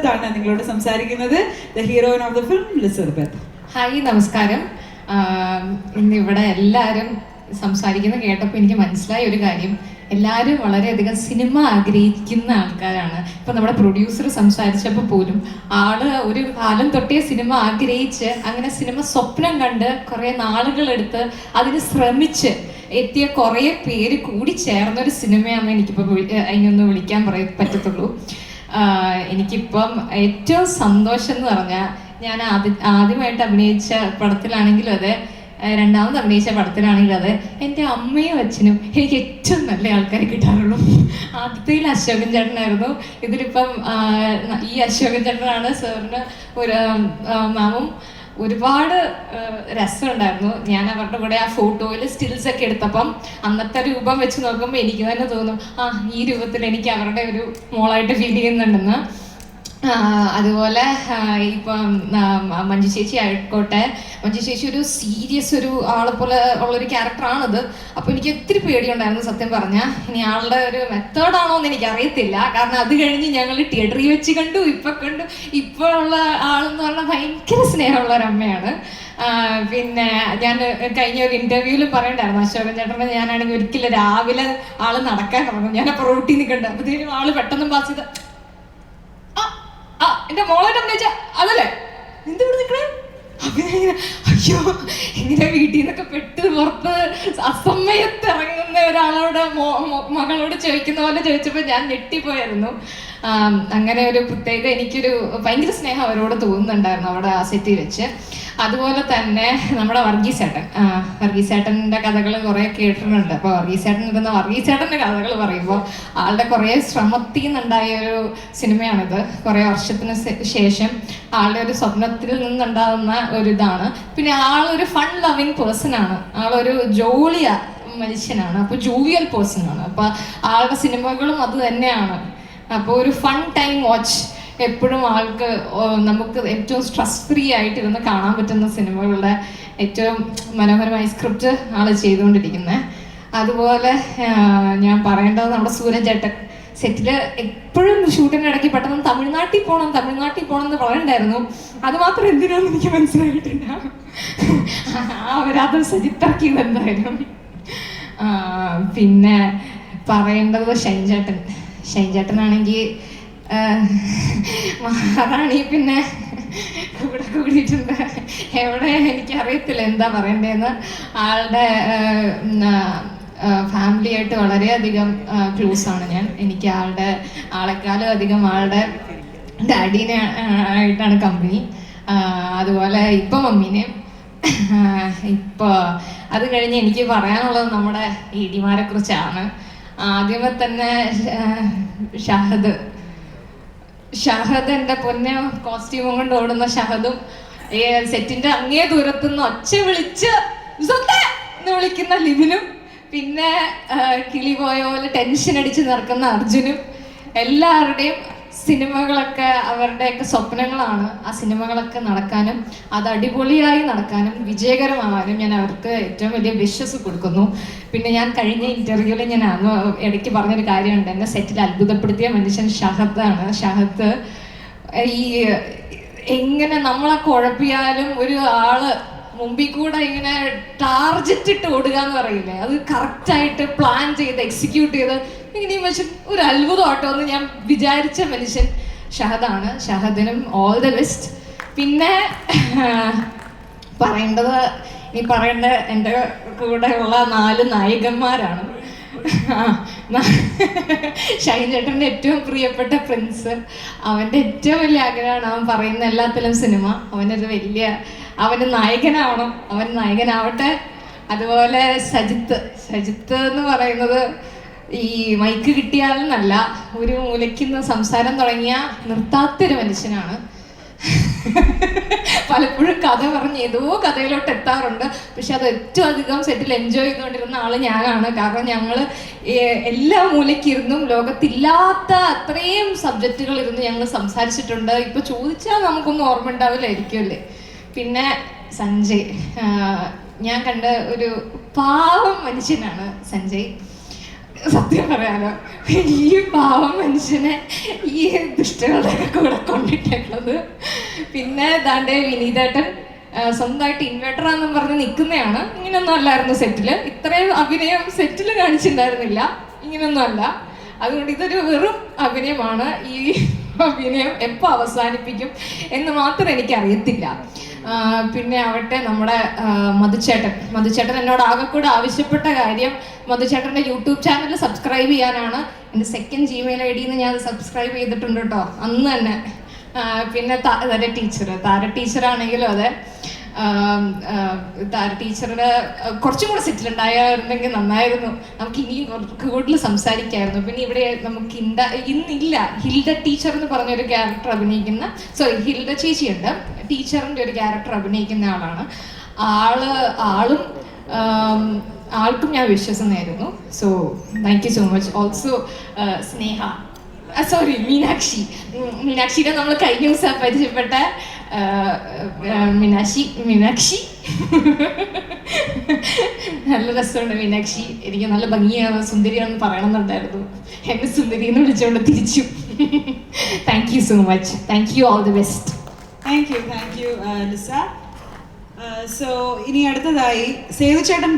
ലിസബത്ത് ആണ് നിങ്ങളോട് സംസാരിക്കുന്നത്. The heroine of the film Lisabeth hi നമസ്കാരം. ഇന്ന് ഇന്നിവിടെ എല്ലാവരും സംസാരിക്കുന്നത് കേട്ടപ്പോൾ എനിക്ക് മനസ്സിലായ ഒരു കാര്യം. എല്ലാവരും വളരെയധികം സിനിമ ആഗ്രഹിക്കുന്ന ആൾക്കാരാണ്. ഇപ്പം നമ്മുടെ പ്രൊഡ്യൂസർ സംസാരിച്ചപ്പോൾ പോലും ആൾ ഒരു കാലം തൊട്ടേ സിനിമ ആഗ്രഹിച്ച് അങ്ങനെ സിനിമ സ്വപ്നം കണ്ട് കുറേ നാളുകളെടുത്ത് അതിന് ശ്രമിച്ച് എത്തിയ കുറേ പേര് കൂടി ചേർന്നൊരു സിനിമയാണെന്ന് എനിക്കിപ്പോൾ അതിനൊന്ന് വിളിക്കാൻ പറയ പറ്റത്തുള്ളൂ. എനിക്കിപ്പം ഏറ്റവും സന്തോഷം എന്ന് പറഞ്ഞാൽ ഞാൻ ആദ്യ ആദ്യമായിട്ട് അഭിനയിച്ച പടത്തിലാണെങ്കിലും അതെ രണ്ടാമത് അഭിനയിച്ച പടത്തിലാണെങ്കിലും അതെ എന്റെ അമ്മയും അച്ഛനും എനിക്ക് ഏറ്റവും നല്ല ആൾക്കാരെ കിട്ടാറുള്ളൂ. ആദ്യത്തേൽ അശോകൻ ചേട്ടനായിരുന്നു. ഇതിലിപ്പം ഈ അശോകൻ ചേട്ടനാണ് സാറിന് ഒരു മാമും ഒരുപാട് രസം രസമുണ്ടായിരുന്നു. ഞാൻ അവരുടെ കൂടെ ആ ഫോട്ടോയിൽ സ്റ്റിൽസ് ഒക്കെ എടുത്തപ്പം അന്നത്തെ രൂപം വെച്ച് നോക്കുമ്പോൾ എനിക്ക് തന്നെ തോന്നും ആ ഈ രൂപത്തിൽ എനിക്ക് അവരുടെ ഒരു മോളായിട്ട് ഫീൽ ചെയ്യുന്നുണ്ടെന്ന്. അതുപോലെ ഇപ്പം മഞ്ജു ചേച്ചി ആയിക്കോട്ടെ. മഞ്ജു ചേച്ചി ഒരു സീരിയസ് ഒരു ആളെ പോലെ ഉള്ളൊരു ക്യാരക്ടറാണിത് അപ്പോൾ എനിക്ക് ഒത്തിരി പേടിയുണ്ടായിരുന്നു സത്യം പറഞ്ഞാൽ ഇനി ആളുടെ ഒരു മെത്തേഡാണോ എന്ന് എനിക്ക് അറിയത്തില്ല കാരണം അത് കഴിഞ്ഞ് ഞങ്ങൾ തിയേറ്ററിൽ വെച്ച് കണ്ടു ഇപ്പം കണ്ടു. ഇപ്പോൾ ഉള്ള ആളെന്ന് പറഞ്ഞാൽ ഭയങ്കര സ്നേഹമുള്ള ഒരു അമ്മയാണ്. പിന്നെ ഞാൻ കഴിഞ്ഞ ഒരു ഇന്റർവ്യൂവിൽ പറയണ്ടായിരുന്നു അശോകൻ ചേട്ടനെ ഞാനാണെങ്കിൽ ഒരിക്കലും രാവിലെ ആൾ നടക്കാൻ തുടങ്ങും. ഞാൻ അപ്പോൾ റൂട്ടിൽ നിൽക്കണ്ട അപ്പോഴത്തേക്കും ആൾ പെട്ടെന്ന് പാസ് ചെയ്ത് എന്റെ മോളായിട്ട് അഭിനയിച്ച അതല്ലേ? എന്ത് ഇവിടെ അപ്പൊ അയ്യോ ഇങ്ങനെ വീട്ടിൽ നിന്നൊക്കെ പെട്ട് പുറത്ത് അസമയത്ത് ഇറങ്ങുന്ന ഒരാളോട് മകളോട് ചോദിക്കുന്ന പോലെ ചോദിച്ചപ്പോൾ ഞാൻ ഞെട്ടിപ്പോയായിരുന്നു. അങ്ങനെ ഒരു പ്രത്യേക എനിക്കൊരു ഭയങ്കര സ്നേഹം അവരോട് തോന്നുന്നുണ്ടായിരുന്നു അവിടെ ആ സെറ്റിൽ വെച്ച്. അതുപോലെ തന്നെ നമ്മുടെ വർഗീസേട്ടൻ. വർഗീസേട്ടന്റെ കഥകൾ കുറേ കേട്ടിട്ടുണ്ട്. അപ്പോൾ വർഗീസേട്ടൻ ഇരുന്ന വർഗീസേട്ടന്റെ കഥകൾ പറയുമ്പോൾ ആളുടെ കുറേ ശ്രമത്തിൽ നിന്നുണ്ടായ ഒരു സിനിമയാണിത്. കുറേ വർഷത്തിന് ശേഷം ആളുടെ ഒരു സ്വപ്നത്തിൽ നിന്നുണ്ടാകുന്ന ഒരു ഇതാണ്. പിന്നെ ആളൊരു ഫൺ ലവിങ് പേഴ്സൺ ആണ്. ആളൊരു ജോളിയ മനുഷ്യനാണ്. അപ്പോൾ ജൂവിയൽ പേഴ്സൺ ആണ്. അപ്പോൾ ആളുടെ സിനിമകളും അത് തന്നെയാണ്. അപ്പോൾ ഒരു ഫൺ ടൈം വാച്ച് എപ്പോഴും ആൾക്ക് നമുക്ക് ഏറ്റവും സ്ട്രെസ് ഫ്രീ ആയിട്ട് ഇരുന്ന് കാണാൻ പറ്റുന്ന സിനിമകളുടെ ഏറ്റവും മനോഹരമായ സ്ക്രിപ്റ്റ് ആൾ ചെയ്തുകൊണ്ടിരിക്കുന്നത് അതുപോലെ ഞാൻ പറയേണ്ടത് നമ്മുടെ സൂരജ് ചേട്ടൻ സെറ്റിൽ എപ്പോഴും ഷൂട്ടിന്റെ ഇടയ്ക്ക് പെട്ടെന്ന് തമിഴ്നാട്ടിൽ പോകണം തമിഴ്നാട്ടിൽ പോകണം എന്ന് പറയണ്ടായിരുന്നു അത് മാത്രം എന്തിനാന്ന് എനിക്ക് മനസ്സിലായിട്ടില്ല. അവരത് സജിത്താക്കിയത് എന്തായാലും ആ, പിന്നെ പറയേണ്ടത് ഷൈൻ ചേട്ടൻ. ഷൈൻ ചേട്ടനാണെങ്കിൽ മഹാറാണി പിന്നെ കൂടെ കൂടിയിട്ടുണ്ട്. എവിടെ എനിക്കറിയത്തില്ല എന്താ പറയണ്ടേന്ന്. ആളുടെ ഫാമിലി ആയിട്ട് വളരെയധികം ക്ലോസ് ആണ് ഞാൻ. എനിക്ക് ആളുടെ ആളെക്കാളും അധികം ആളുടെ ഡാഡീനെ ആയിട്ടാണ് കമ്പനി. അതുപോലെ ഇപ്പൊ മമ്മീനെ. ഇപ്പോൾ അത് കഴിഞ്ഞ് എനിക്ക് പറയാനുള്ളത് നമ്മുടെ ഇടിമാരെ കുറിച്ചാണ്. ആദ്യമേ തന്നെ ഷഹദ്. ഷഹദ് എന്റെ പൊന്നെ കോസ്റ്റ്യൂമും കൊണ്ട് ഓടുന്ന ഷഹദും സെറ്റിന്റെ അങ്ങേ ദൂരത്തുനിന്ന് ഒച്ച വിളിച്ച് എന്ന് വിളിക്കുന്ന ലിബിനും പിന്നെ കിളി പോയ പോലെ ടെൻഷൻ അടിച്ച് നടക്കുന്ന അർജുനും എല്ലാവരുടെയും സിനിമകളൊക്കെ അവരുടെയൊക്കെ സ്വപ്നങ്ങളാണ്. ആ സിനിമകളൊക്കെ നടക്കാനും അത് അടിപൊളിയായി നടക്കാനും വിജയകരമാവാനും ഞാൻ അവർക്ക് ഏറ്റവും വലിയ വിശ്വസ് കൊടുക്കുന്നു. പിന്നെ ഞാൻ കഴിഞ്ഞ ഇന്റർവ്യൂവിൽ ഞാൻ ഇടയ്ക്ക് പറഞ്ഞൊരു കാര്യമുണ്ട്. എന്നെ സെറ്റിൽ അത്ഭുതപ്പെടുത്തിയ മനുഷ്യൻ ഷഹത്താണ് ഷഹത്ത് ഈ എങ്ങനെ നമ്മളെ കുഴപ്പിയാലും ഒരു ആൾ മുമ്പിൽ കൂടെ ഇങ്ങനെ ടാർജറ്റ് ഇട്ട് ഓടുക എന്ന് പറയില്ലേ? അത് കറക്റ്റായിട്ട് പ്ലാൻ ചെയ്ത് എക്സിക്യൂട്ട് ചെയ്ത് ഈ മനുഷ്യൻ ഒരു അത്ഭുതമാട്ടോ എന്ന് ഞാൻ വിചാരിച്ച മനുഷ്യൻ ഷഹദാണ്. ഷഹദിനും ഓൾ ദ ബെസ്റ്റ് പിന്നെ പറയേണ്ടത് ഈ പറയേണ്ട എന്റെ കൂടെയുള്ള നാല് നായികന്മാരാണ്. ഷൈൻ ചേട്ടന്റെ ഏറ്റവും പ്രിയപ്പെട്ട പ്രിൻസ് അവന്റെ ഏറ്റവും വലിയ ആഗ്രഹമാണ് അവൻ പറയുന്ന എല്ലാത്തിലും സിനിമ അവനൊരു വലിയ അവന് നായകനാവണം. അവൻ നായകനാവട്ടെ. അതുപോലെ സജിത്ത്. സജിത്ത് എന്ന് പറയുന്നത് ഈ മൈക്ക് കിട്ടിയാലെന്നല്ല ഒരു മൂലയ്ക്കുന്ന സംസാരം തുടങ്ങിയ നിർത്താത്തൊരു മനുഷ്യനാണ്. പലപ്പോഴും കഥ പറഞ്ഞ് ഏതോ കഥയിലോട്ട് എത്താറുണ്ട്. പക്ഷെ അത് ഏറ്റവും അധികം സെറ്റിൽ എൻജോയ് ചെയ്തുകൊണ്ടിരുന്ന ആൾ ഞാനാണ്. കാരണം ഞങ്ങൾ എല്ലാ മൂലയ്ക്കിരുന്നും ലോകത്തില്ലാത്ത അത്രയും സബ്ജക്റ്റുകൾ ഇരുന്ന് ഞങ്ങൾ സംസാരിച്ചിട്ടുണ്ട്. ഇപ്പൊ ചോദിച്ചാൽ നമുക്കൊന്നും ഓർമ്മ ഉണ്ടാവില്ലായിരിക്കും അല്ലേ? പിന്നെ സഞ്ജയ് ഞാൻ കണ്ട ഒരു പാവം മനുഷ്യനാണ് സഞ്ജയ്. സത്യം പറയാലോ ഈ പാവം മനുഷ്യനെ ഈ ദുഷ്ടകളുടെ കൂടെ കൊണ്ടിട്ടുള്ളത് പിന്നെ ദാണ്ടെ വിനീതേട്ടൻ സ്വന്തമായിട്ട് ഇൻവെർട്ടർ ആണെന്നും പറഞ്ഞ് നിൽക്കുന്നതാണ് ഇങ്ങനെയൊന്നും അല്ലായിരുന്നു സെറ്റിൽ ഇത്രയും അഭിനയം സെറ്റിൽ കാണിച്ചിട്ടുണ്ടായിരുന്നില്ല ഇങ്ങനെയൊന്നും അല്ല. അതുകൊണ്ട് ഇതൊരു വെറും അഭിനയമാണ്. ഈ അഭിനയം എപ്പോൾ അവസാനിപ്പിക്കും എന്ന് മാത്രം എനിക്ക് അറിയത്തില്ല ആ, പിന്നെ ആവട്ടെ നമ്മുടെ മധുചേട്ടൻ. മധുചേട്ടൻ എന്നോട് ആകെ കൂടെ ആവശ്യപ്പെട്ട കാര്യം മധുചേട്ടന്റെ യൂട്യൂബ് ചാനൽ സബ്സ്ക്രൈബ് ചെയ്യാനാണ്. എന്റെ സെക്കൻഡ് ജിമെയിൽ ഐ ഡിന്ന് ഞാൻ സബ്സ്ക്രൈബ് ചെയ്തിട്ടുണ്ട് കേട്ടോ. അന്ന് തന്നെ. പിന്നെ താര ടീച്ചർ താര ടീച്ചറാണെങ്കിലും അതെ. താര ടീച്ചറുടെ കുറച്ചും കൂടെ സെറ്റിൽ ഉണ്ടായിരുന്നെങ്കിൽ നന്നായിരുന്നു. നമുക്ക് ഇനിയും കൂടുതൽ സംസാരിക്കായിരുന്നു. പിന്നെ ഇവിടെ നമുക്ക് ഇന്ത ഇന്നില്ല. ഹിൽഡ ടീച്ചർ എന്ന് പറഞ്ഞൊരു ക്യാരക്ടർ അഭിനയിക്കുന്ന സോറി ഹിൽഡ ചേച്ചിയുണ്ട്. ടീച്ചറിന്റെ ഒരു ക്യാരക്ടർ അഭിനയിക്കുന്ന ആളാണ്. ആൾ ആളും ആൾക്കും ഞാൻ വിശ്വസനായിരുന്നു so thank you so much also Sneha. Sorry Meenakshi. ഉം, മീനാക്ഷിയുടെ നമ്മൾ കഴിഞ്ഞ ദിവസം പരിചയപ്പെട്ട ആ, ആ, മീനാക്ഷി മീനാക്ഷി. നല്ല രസമുണ്ട് മീനാക്ഷി. എനിക്ക് നല്ല ഭംഗിയാണ് സുന്ദരിയാണെന്ന് പറയണമെന്നുണ്ടായിരുന്നു. എന്നെ സുന്ദരി എന്ന് വിളിച്ചുകൊണ്ട് തിരിച്ചു. Thank you so much thank you all the best thank you thank you Lisa so ഇനി അടുത്തതായി സേതു ചേട്ടൻ